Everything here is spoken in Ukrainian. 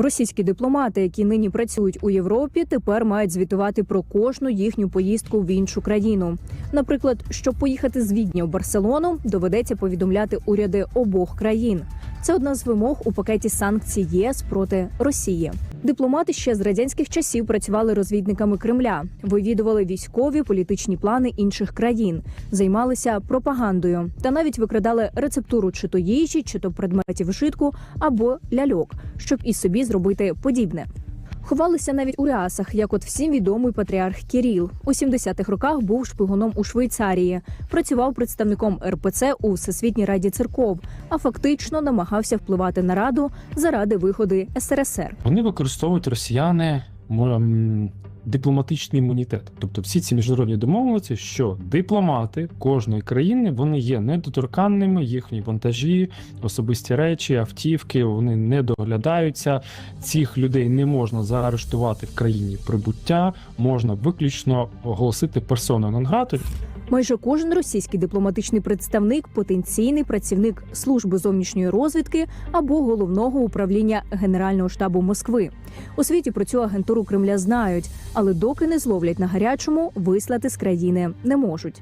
Російські дипломати, які нині працюють у Європі, тепер мають звітувати про кожну їхню поїздку в іншу країну. Наприклад, щоб поїхати з Відня в Барселону, доведеться повідомляти уряди обох країн. Це одна з вимог у пакеті санкцій ЄС проти Росії. Дипломати ще з радянських часів працювали розвідниками Кремля, вивідували військові політичні плани інших країн, займалися пропагандою та навіть викрадали рецептуру чи то їжі, чи то предметів вжитку або ляльок, щоб і собі зробити подібне. Ховалися навіть у рясах, як от всім відомий патріарх Кіріл. У 70-х роках був шпигуном у Швейцарії, працював представником РПЦ у Всесвітній раді церков, а фактично намагався впливати на раду заради виходи СРСР. Вони використовують росіяни дипломатичний імунітет. Тобто всі ці міжнародні домовленості, що дипломати кожної країни вони є недоторканними, їхні вантажі, особисті речі, автівки, вони не доглядаються. Цих людей не можна заарештувати в країні прибуття, можна виключно оголосити персону нон-грату. Майже кожен російський дипломатичний представник потенційний працівник служби зовнішньої розвідки або головного управління Генерального штабу Москви. У світі про цю агентуру Кремля знають, але доки не зловлять на гарячому, вислати з країни не можуть.